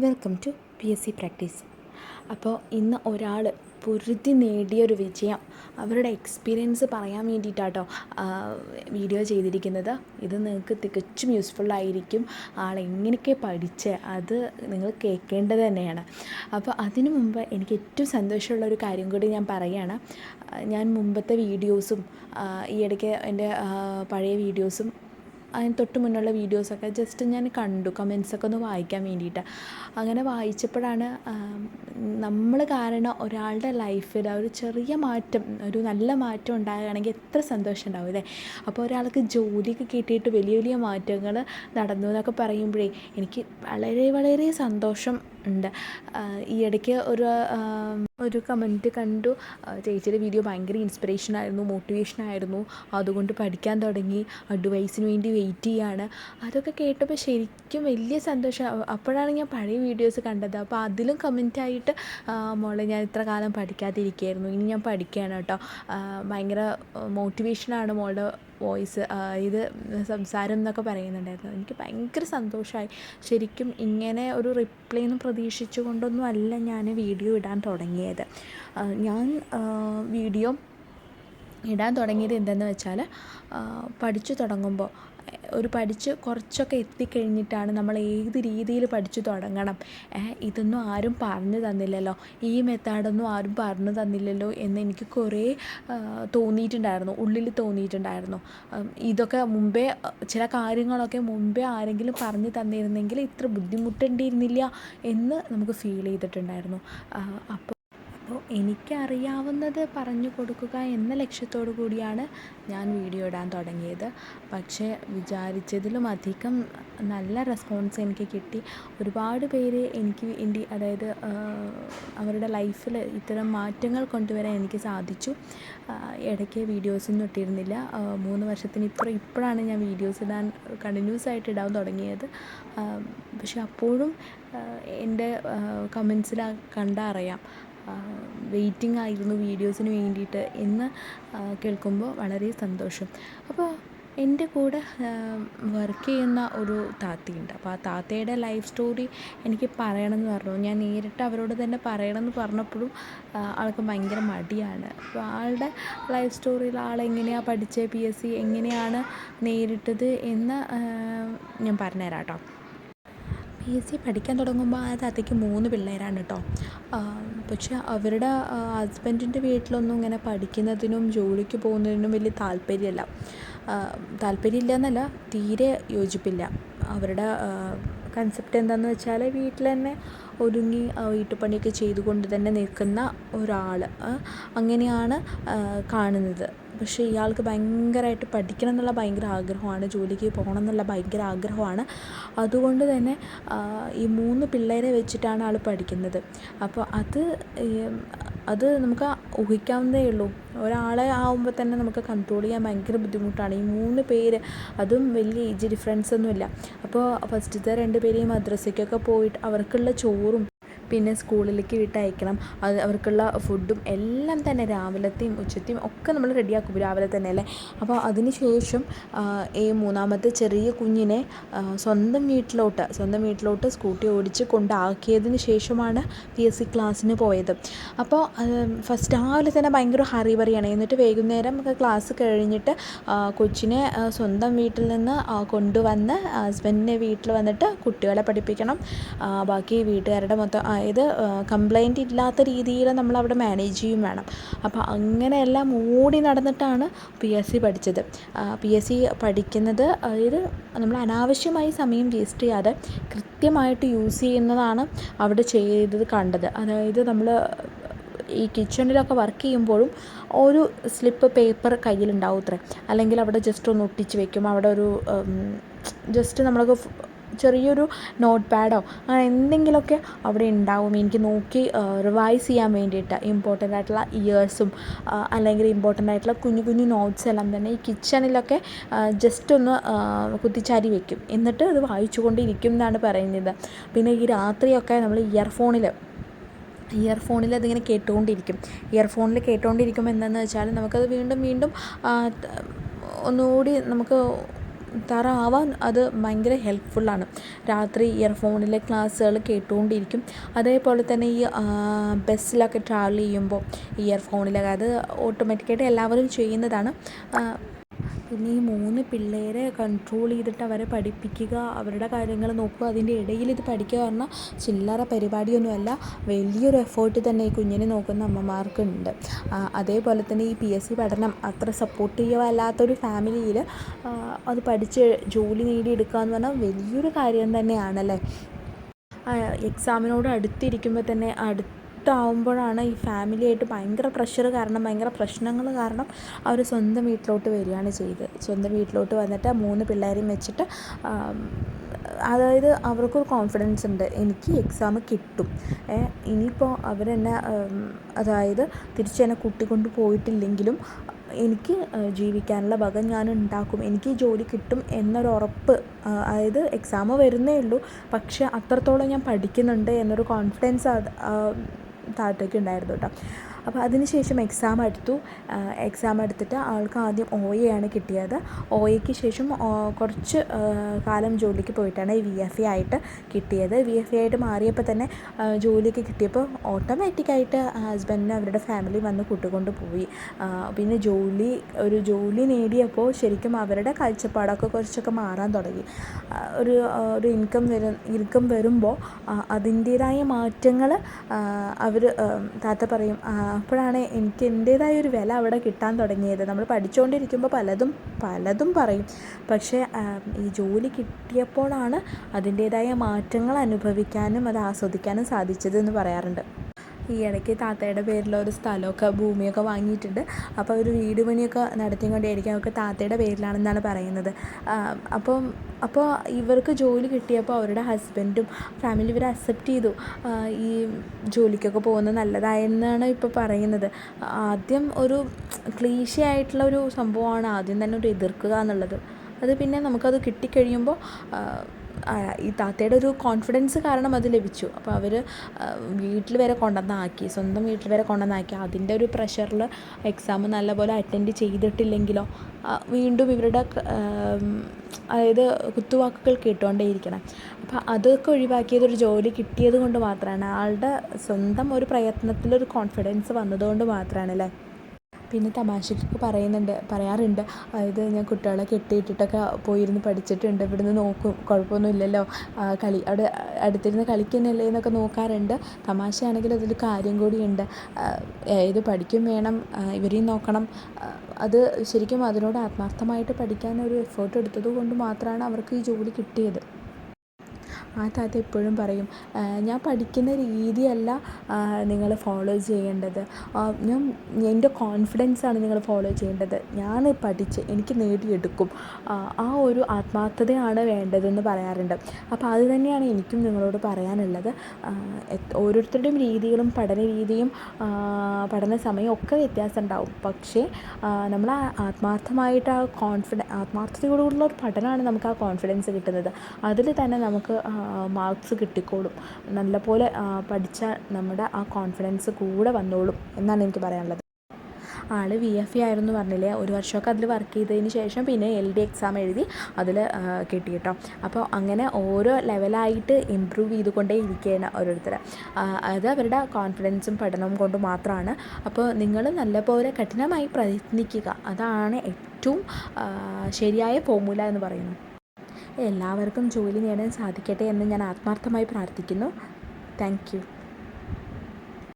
Welcome to P S C practice അപ്പോൾ ഇന്ന് ഒരാൾ പൊരുതി നേടിയൊരു വിജയം. അവരുടെ എക്സ്പീരിയൻസ് പറയാൻ വേണ്ടിയിട്ടാട്ടോ വീഡിയോ ചെയ്തിരിക്കുന്നത്. ഇത് നിങ്ങൾക്ക് തികച്ചും യൂസ്ഫുള്ളായിരിക്കും ആൾ എങ്ങനെയൊക്കെ പഠിച്ച് അത് നിങ്ങൾ കേൾക്കേണ്ടത് തന്നെയാണ്. അപ്പോൾ അതിനു മുമ്പ് എനിക്ക് ഏറ്റവും സന്തോഷമുള്ള ഒരു കാര്യം കൂടി ഞാൻ പറയുകയാണ് ഞാൻ മുമ്പത്തെ വീഡിയോസും ഈ ഇടയ്ക്ക് എന്റെ പഴയ വീഡിയോസും അതിന് തൊട്ട് മുന്നുള്ള വീഡിയോസൊക്കെ ജസ്റ്റ് ഞാൻ കണ്ടു കമൻസൊക്കെ ഒന്ന് വായിക്കാൻ വേണ്ടിയിട്ട്. അങ്ങനെ വായിച്ചപ്പോഴാണ് നമ്മൾ കാരണം ഒരാളുടെ ലൈഫിൽ ഒരു ചെറിയ മാറ്റം ഒരു നല്ല മാറ്റം ഉണ്ടാകുകയാണെങ്കിൽ എത്ര സന്തോഷം ഉണ്ടാവും അല്ലേ? അപ്പോൾ ഒരാൾക്ക് ജോലിയൊക്കെ കിട്ടിയിട്ട് വലിയ വലിയ മാറ്റങ്ങൾ നടന്നു എന്നൊക്കെ പറയുമ്പോഴേ എനിക്ക് വളരെ വളരെ സന്തോഷം ഉണ്ട്. ഈ ഇടയ്ക്ക് ഒരു ഒരു കമന്റ് കണ്ടു. ചേച്ചിയുടെ വീഡിയോ ഭയങ്കര ഇൻസ്പിറേഷൻ ആയിരുന്നു മോട്ടിവേഷൻ ആയിരുന്നു. അതുകൊണ്ട് പഠിക്കാൻ തുടങ്ങി. അഡ്വൈസിന് വേണ്ടി വെയിറ്റ് ചെയ്യാണ്. അതൊക്കെ കേട്ടപ്പോൾ ശരിക്കും വലിയ സന്തോഷം. അപ്പോഴാണ് ഞാൻ പഴയ വീഡിയോസ് കണ്ടത്. അപ്പോൾ അതിലും കമന്റായിട്ട് മോളെ ഞാൻ ഇത്ര കാലം പഠിക്കാതിരിക്കുകയായിരുന്നു ഇനി ഞാൻ പഠിക്കുകയാണ് കേട്ടോ. ഭയങ്കര മോട്ടിവേഷനാണ് മോളുടെ വോയിസ് ഇത് സംസാരം എന്നൊക്കെ പറയുന്നുണ്ടായിരുന്നു. എനിക്ക് ഭയങ്കര സന്തോഷമായി ശരിക്കും ഇങ്ങനെ ഒരു റിപ്ലൈ ഒന്നും പ്രതീക്ഷിച്ചു കൊണ്ടൊന്നും അല്ല ഞാൻ വീഡിയോ ഇടാൻ തുടങ്ങിയത്. ഞാൻ വീഡിയോ ഇടാൻ തുടങ്ങിയത് എന്തെന്ന് വെച്ചാൽ പഠിച്ചു തുടങ്ങുമ്പോൾ ഒരു പഠിച്ച് കുറച്ചൊക്കെ എത്തിക്കഴിഞ്ഞിട്ടാണ് നമ്മൾ ഏത് രീതിയിൽ പഠിച്ചു തുടങ്ങണം. ഇതൊന്നും ആരും പറഞ്ഞു തന്നില്ലല്ലോ. ഈ മെത്തേഡൊന്നും ആരും പറഞ്ഞു തന്നില്ലല്ലോ എന്ന് എനിക്ക് കുറേ തോന്നിയിട്ടുണ്ടായിരുന്നു. ഉള്ളിൽ തോന്നിയിട്ടുണ്ടായിരുന്നു. ഇതൊക്കെ മുമ്പേ ചില കാര്യങ്ങളൊക്കെ മുമ്പേ ആരെങ്കിലും പറഞ്ഞു തന്നിരുന്നെങ്കിൽ ഇത്ര ബുദ്ധിമുട്ടേണ്ടിയിരുന്നില്ല എന്ന് നമുക്ക് ഫീൽ ചെയ്തിട്ടുണ്ടായിരുന്നു. അപ്പോൾ അപ്പോൾ എനിക്കറിയാവുന്നത് പറഞ്ഞു കൊടുക്കുക എന്ന ലക്ഷ്യത്തോടു കൂടിയാണ് ഞാൻ വീഡിയോ ഇടാൻ തുടങ്ങിയത്. പക്ഷേ വിചാരിച്ചതിലും അധികം നല്ല റെസ്പോൺസ് എനിക്ക് കിട്ടി. ഒരുപാട് പേര് എനിക്ക് വേണ്ടി അതായത് അവരുടെ ലൈഫിൽ ഇത്തരം മാറ്റങ്ങൾ കൊണ്ടുവരാൻ എനിക്ക് സാധിച്ചു. ഇടയ്ക്ക് വീഡിയോസൊന്നും ഇട്ടിരുന്നില്ല. മൂന്ന് വർഷത്തിന് ഇത്ര ഇപ്പോഴാണ് ഞാൻ വീഡിയോസ് ഇടാൻ കണ്ടിന്യൂസ് ആയിട്ട് ഇടാൻ തുടങ്ങിയത്. പക്ഷെ അപ്പോഴും എന്റെ കമൻസിൽ കണ്ടറിയാം. വെയിറ്റിംഗ് ആയിരുന്നു വീഡിയോസിന് വേണ്ടിയിട്ട് എന്ന് കേൾക്കുമ്പോൾ വളരെ സന്തോഷം. അപ്പോൾ എന്റെ കൂടെ വർക്ക് ചെയ്യുന്ന ഒരു താത്തയുണ്ട്. അപ്പോൾ ആ താത്തയുടെ ലൈഫ് സ്റ്റോറി എനിക്ക് പറയണമെന്ന് പറഞ്ഞു. ഞാൻ നേരിട്ട് അവരോട് തന്നെ പറയണമെന്ന് പറഞ്ഞപ്പോഴും ആൾക്ക് ഭയങ്കര മടിയാണ്. അപ്പോൾ ആളുടെ ലൈഫ് സ്റ്റോറിയിൽ ആളെങ്ങനെയാണ് പഠിച്ചത് പി എസ് സി എങ്ങനെയാണ് നേരിട്ടത് എന്ന് ഞാൻ പറഞ്ഞുതരാം കേട്ടോ. പി എസ് സി പഠിക്കാൻ തുടങ്ങുമ്പോൾ ആ താത്തയ്ക്ക് മൂന്ന് പിള്ളേരാണ് കേട്ടോ പക്ഷെ അവരുടെ ഹസ്ബൻഡിന്റെ വീട്ടിലൊന്നും ഇങ്ങനെ പഠിക്കുന്നതിനും ജോലിക്ക് പോകുന്നതിനും വലിയ താല്പര്യമല്ല താല്പര്യമില്ല എന്നല്ല തീരെ യോജിപ്പില്ല. അവരുടെ കൺസെപ്റ്റ് എന്താണെന്ന് വെച്ചാൽ വീട്ടിൽ തന്നെ ഒതുങ്ങി വീട്ടുപണിയൊക്കെ ചെയ്തുകൊണ്ട് തന്നെ നിൽക്കുന്ന ഒരാൾ അങ്ങനെയാണ് കാണുന്നത്. പക്ഷേ ഇയാൾക്ക് ഭയങ്കരമായിട്ട് പഠിക്കണം എന്നുള്ള ഭയങ്കര ആഗ്രഹമാണ് ജോലിക്ക് പോകണം എന്നുള്ള ഭയങ്കര ആഗ്രഹമാണ്. അതുകൊണ്ട് തന്നെ ഈ മൂന്ന് പിള്ളേരെ വെച്ചിട്ടാണ് ആൾ പഠിക്കുന്നത്. അപ്പോൾ അത് അത് നമുക്ക് ഊഹിക്കാവുന്നതേ ഉള്ളൂ. ഒരാളെ ആവുമ്പോൾ തന്നെ നമുക്ക് കൺട്രോൾ ചെയ്യാൻ ഭയങ്കര ബുദ്ധിമുട്ടാണ്. ഈ മൂന്ന് പേര് അതും വലിയ ഏജ് ഡിഫറൻസ് ഒന്നുമില്ല. അപ്പോൾ ഫസ്റ്റത്തെ രണ്ട് പേരെയും മദ്രസയ്ക്കൊക്കെ പോയിട്ട് അവർക്കുള്ള ചോറും പിന്നെ സ്കൂളിലേക്ക് വിട്ടയക്കണം. അത് അവർക്കുള്ള ഫുഡും എല്ലാം തന്നെ രാവിലത്തെയും ഉച്ചത്തെയും ഒക്കെ നമ്മൾ റെഡിയാക്കും രാവിലെ തന്നെ അല്ലേ? അപ്പോൾ അതിന് ശേഷം ഈ മൂന്നാമത്തെ ചെറിയ കുഞ്ഞിനെ സ്വന്തം വീട്ടിലോട്ട് സ്വന്തം വീട്ടിലോട്ട് സ്കൂട്ടി ഓടിച്ച് കൊണ്ടാക്കിയതിന് ശേഷമാണ് പി എസ് സി ക്ലാസ്സിന് പോയത്. അപ്പോൾ ഫസ്റ്റ് രാവിലെ തന്നെ ഭയങ്കര ഹറി പറയാണ് എന്നിട്ട് വൈകുന്നേരം ക്ലാസ് കഴിഞ്ഞിട്ട് കൊച്ചിനെ സ്വന്തം വീട്ടിൽ നിന്ന് കൊണ്ടുവന്ന് ഹസ്ബൻഡിന്റെ വീട്ടിൽ വന്നിട്ട് കുട്ടികളെ പഠിപ്പിക്കണം. ബാക്കി വീട്ടുകാരുടെ മൊത്തം അതായത് കംപ്ലൈന്റ് ഇല്ലാത്ത രീതിയിൽ നമ്മൾ അവിടെ മാനേജ് ചെയ്യും വേണം. അപ്പോൾ അങ്ങനെയെല്ലാം ഓടി നടന്നിട്ടാണ് പി എസ് സി പഠിച്ചത്. പി എസ് സി പഠിക്കുന്നത് അതായത് നമ്മൾ അനാവശ്യമായി സമയം വേസ്റ്റ് ചെയ്യാതെ കൃത്യമായിട്ട് യൂസ് ചെയ്യുന്നതാണ് അവിടെ ചെയ്തത് കണ്ടത്. അതായത് നമ്മൾ ഈ കിച്ചണിലൊക്കെ വർക്ക് ചെയ്യുമ്പോഴും ഒരു സ്ലിപ്പ് പേപ്പർ കയ്യിലുണ്ടാവും അത്രേ. അല്ലെങ്കിൽ അവിടെ ജസ്റ്റ് ഒന്ന് ഒട്ടിച്ച് വെക്കും. അവിടെ ഒരു ജസ്റ്റ് നമ്മൾക്ക് ചെറിയൊരു നോട്ട് പാഡോ അങ്ങനെ എന്തെങ്കിലുമൊക്കെ അവിടെ ഉണ്ടാവും. എനിക്ക് നോക്കി റിവൈസ് ചെയ്യാൻ വേണ്ടിയിട്ട് ഇമ്പോർട്ടന്റ് ആയിട്ടുള്ള ഇയേഴ്സും അല്ലെങ്കിൽ ഇമ്പോർട്ടന്റ് ആയിട്ടുള്ള കുഞ്ഞു കുഞ്ഞു നോട്ട്സ് എല്ലാം തന്നെ ഈ കിച്ചണിലൊക്കെ ജസ്റ്റ് ഒന്ന് കുത്തിച്ചാരി വെക്കും. എന്നിട്ട് അത് വായിച്ചുകൊണ്ടിരിക്കും എന്നാണ് പറയുന്നത്. പിന്നെ ഈ രാത്രിയൊക്കെ നമ്മൾ ഇയർഫോണിൽ ഇയർഫോണിൽ അതിങ്ങനെ കേട്ടുകൊണ്ടിരിക്കും. ഇയർഫോണിൽ കേട്ടുകൊണ്ടിരിക്കുമ്പോൾ എന്താണെന്ന് വെച്ചാൽ നമുക്കത് വീണ്ടും വീണ്ടും ഒന്നുകൂടി നമുക്ക് തറാവാൻ അത് ഭയങ്കര ഹെൽപ്ഫുള്ളാണ് രാത്രി ഇയർഫോണിലെ ക്ലാസ്സുകൾ കേട്ടുകൊണ്ടിരിക്കും. അതേപോലെ തന്നെ ഈ ബസ്സിലൊക്കെ ട്രാവൽ ചെയ്യുമ്പോൾ ഇയർഫോണിലൊക്കെ അത് ഓട്ടോമാറ്റിക്കായിട്ട് എല്ലാവരും ചെയ്യുന്നതാണ്. പിന്നെ ഈ മൂന്ന് പിള്ളേരെ കൺട്രോൾ ചെയ്തിട്ട് അവരെ പഠിപ്പിക്കുക അവരുടെ കാര്യങ്ങൾ നോക്കുക അതിന്റെ ഇടയിൽ ഇത് പഠിക്കുക പറഞ്ഞാൽ ചില്ലറ പരിപാടിയൊന്നുമല്ല വലിയൊരു എഫേർട്ട് തന്നെ ഈ കുഞ്ഞിനെ നോക്കുന്ന അമ്മമാർക്കുണ്ട്. അതേപോലെ തന്നെ ഈ പി എസ് സി പഠനം അത്ര സപ്പോർട്ടീവ് അല്ലാത്തൊരു ഫാമിലിയിൽ അത് പഠിച്ച് ജോലി നേടിയെടുക്കുക എന്ന് പറഞ്ഞാൽ വലിയൊരു കാര്യം തന്നെയാണല്ലേ? എക്സാമിനോട് അടുത്തിരിക്കുമ്പോൾ തന്നെ അടുത്ത് ാവുമ്പോഴാണ് ഈ ഫാമിലിയായിട്ട് ഭയങ്കര പ്രഷർ കാരണം ഭയങ്കര പ്രശ്നങ്ങൾ കാരണം അവർ സ്വന്തം വീട്ടിലോട്ട് വരികയാണ് ചെയ്തത്. സ്വന്തം വീട്ടിലോട്ട് വന്നിട്ട് മൂന്ന് പിള്ളേരെയും വെച്ചിട്ട് അതായത് അവർക്കൊരു കോൺഫിഡൻസ് ഉണ്ട്. എനിക്ക് എക്സാം കിട്ടും. ഇനിയിപ്പോൾ അവരെന്നെ അതായത് തിരിച്ച് എന്നെ കൂട്ടിക്കൊണ്ട് പോയിട്ടില്ലെങ്കിലും എനിക്ക് ജീവിക്കാനുള്ള വക ഞാൻ ഉണ്ടാക്കും. എനിക്ക് ജോലി കിട്ടും എന്നൊരു ഉറപ്പ് അതായത് എക്സാം വരുന്നേ ഉള്ളൂ. പക്ഷേ അത്രത്തോളം ഞാൻ പഠിക്കുന്നുണ്ട് എന്നൊരു കോൺഫിഡൻസ് അത് താത്തയ്ക്ക് ഉണ്ടായിരുന്നു കേട്ടോ. അപ്പോൾ അതിനുശേഷം എക്സാം എടുത്തു. എക്സാം എടുത്തിട്ട് ആൾക്ക് ആദ്യം ഒ എ ആണ് കിട്ടിയത്. ഒ എക്ക് ശേഷം കുറച്ച് കാലം ജോലിക്ക് പോയിട്ടാണ് വി എഫ് എ ആയിട്ട് കിട്ടിയത്. വി എഫ് എ ആയിട്ട് മാറിയപ്പോൾ തന്നെ ജോലിക്ക് കിട്ടിയപ്പോൾ ഓട്ടോമാറ്റിക്കായിട്ട് ഹസ്ബൻഡിന് അവരുടെ ഫാമിലി വന്ന് കൂട്ടിക്കൊണ്ട് പോയി. പിന്നെ ജോലി ഒരു ജോലി നേടിയപ്പോൾ ശരിക്കും അവരുടെ കാഴ്ചപ്പാടൊക്കെ കുറച്ചൊക്കെ മാറാൻ തുടങ്ങി. ഒരു ഒരു ഇൻകം വരു ഇൻകം വരുമ്പോൾ അതിന്റേതായ മാറ്റങ്ങൾ അവർ താത്ത പറയും അപ്പോഴാണ് എനിക്ക് എന്റേതായ ഒരു വില അവിടെ കിട്ടാൻ തുടങ്ങിയത്. നമ്മൾ പഠിച്ചുകൊണ്ടിരിക്കുമ്പോൾ പലതും പലതും പറയും. പക്ഷേ ഈ ജോലി കിട്ടിയപ്പോഴാണ് അതിന്റേതായ മാറ്റങ്ങൾ അനുഭവിക്കാനും അത് ആസ്വദിക്കാനും സാധിച്ചത് എന്ന് പറയാറുണ്ട്. ഈ ഇടയ്ക്ക് താത്തയുടെ പേരിൽ ഒരു സ്ഥലമൊക്കെ ഭൂമിയൊക്കെ വാങ്ങിയിട്ടുണ്ട്. അപ്പോൾ ഒരു വീട് പണിയൊക്കെ നടത്തിക്കൊണ്ടേയിരിക്കും. അവർക്ക് താത്തയുടെ പേരിലാണെന്നാണ് പറയുന്നത്. അപ്പം അപ്പോൾ ഇവർക്ക് ജോലി കിട്ടിയപ്പോൾ അവരുടെ ഹസ്ബൻഡും ഫാമിലി ഇവരെ അക്സെപ്റ്റ് ചെയ്തു. ഈ ജോലിക്കൊക്കെ പോകുന്നത് നല്ലതായെന്നാണ് ഇപ്പോൾ പറയുന്നത്. ആദ്യം ഒരു ക്ലീശ ആയിട്ടുള്ള ഒരു സംഭവമാണ് ആദ്യം തന്നെ ഒരു എതിർക്കുക എന്നുള്ളത്. അത് പിന്നെ നമുക്കത് കിട്ടിക്കഴിയുമ്പോൾ ഈ താത്തയുടെ ഒരു കോൺഫിഡൻസ് കാരണം അത് ലഭിച്ചു. അപ്പോൾ അവർ വീട്ടിൽ വരെ കൊണ്ടുവന്നാക്കി സ്വന്തം വീട്ടിൽ വരെ കൊണ്ടുവന്നാക്കി. അതിന്റെ ഒരു പ്രഷറിൽ എക്സാം നല്ലപോലെ അറ്റൻഡ് ചെയ്തിട്ടില്ലെങ്കിലോ വീണ്ടും ഇവരുടെ അതായത് കുത്തുവാക്കുകൾ കേട്ടുകൊണ്ടേയിരിക്കണം. അപ്പോൾ അതൊക്കെ ഒഴിവാക്കിയത് ഒരു ജോലി കിട്ടിയത് കൊണ്ട് മാത്രമാണ്. ആളുടെ സ്വന്തം ഒരു പ്രയത്നത്തിലൊരു കോൺഫിഡൻസ് വന്നതുകൊണ്ട് മാത്രമാണ് അല്ലേ പിന്നെ തമാശയ്ക്കൊക്കെ പറയുന്നുണ്ട് പറയാറുണ്ട്. അതായത് ഞാൻ കുട്ടികളെ കെട്ടിയിട്ടിട്ടൊക്കെ പോയിരുന്ന് പഠിച്ചിട്ടുണ്ട്. ഇവിടുന്ന് നോക്കും കുഴപ്പമൊന്നുമില്ലല്ലോ. കളി അവിടെ അടുത്തിരുന്ന് കളിക്കുന്നല്ലേ എന്നൊക്കെ നോക്കാറുണ്ട്. തമാശയാണെങ്കിൽ അതിൽ കാര്യം കൂടിയുണ്ട്. ഇത് പഠിക്കും വേണം ഇവരെയും നോക്കണം. അത് ശരിക്കും അതിനോട് ആത്മാർത്ഥമായിട്ട് പഠിക്കാൻ ഒരു എഫേർട്ട് എടുത്തത് കൊണ്ട് മാത്രമാണ് അവർക്ക് ഈ ജോലി കിട്ടിയത്. ആ താത്ത എപ്പോഴും പറയും ഞാൻ പഠിക്കുന്ന രീതിയല്ല നിങ്ങൾ ഫോളോ ചെയ്യേണ്ടത്. ഞാൻ എന്റെ കോൺഫിഡൻസാണ് നിങ്ങൾ ഫോളോ ചെയ്യേണ്ടത്. ഞാൻ പഠിച്ച് എനിക്ക് നേടിയെടുക്കും. ആ ഒരു ആത്മാർത്ഥതയാണ് വേണ്ടതെന്ന് പറയാറുണ്ട്. അപ്പോൾ അത് തന്നെയാണ് എനിക്കും നിങ്ങളോട് പറയാനുള്ളത്. ഓരോരുത്തരുടെയും രീതികളും പഠന രീതിയും പഠന സമയവും ഒക്കെ വ്യത്യാസം ഉണ്ടാവും പക്ഷേ നമ്മൾ ആത്മാർത്ഥമായിട്ട് ആ കോൺഫിഡൻ ആത്മാർത്ഥതയോടുള്ള ഒരു പഠനമാണ് നമുക്ക് ആ കോൺഫിഡൻസ് കിട്ടുന്നത്. അതിൽ തന്നെ നമുക്ക് മാർക്സ് കിട്ടിക്കോളും. നല്ലപോലെ പഠിച്ചാൽ നമ്മുടെ ആ കോൺഫിഡൻസ് കൂടെ വന്നോളും എന്നാണ് എനിക്ക് പറയാനുള്ളത്. ആൾ വി എഫ് ഇ ആയിരുന്നു പറഞ്ഞില്ലേ? ഒരു വർഷമൊക്കെ അതിൽ വർക്ക് ചെയ്തതിന് ശേഷം പിന്നെ എൽ ഡി എക്സാം എഴുതി അതിൽ കിട്ടി കേട്ടോ. അപ്പോൾ അങ്ങനെ ഓരോ ലെവലായിട്ട് ഇമ്പ്രൂവ് ചെയ്തുകൊണ്ടേ ഇരിക്കുകയാണ് ഓരോരുത്തർ അത് അവരുടെ കോൺഫിഡൻസും പഠനവും കൊണ്ട് മാത്രമാണ് അപ്പോൾ നിങ്ങൾ നല്ലപോലെ കഠിനമായി പ്രയത്നിക്കുക. അതാണ് ഏറ്റവും ശരിയായ ഫോമുല എന്ന് പറയുന്നത്. എല്ലാവർക്കും ജോലി നേടാൻ സാധിക്കട്ടെ എന്ന് ഞാൻ ആത്മാർത്ഥമായി പ്രാർത്ഥിക്കുന്നു. താങ്ക്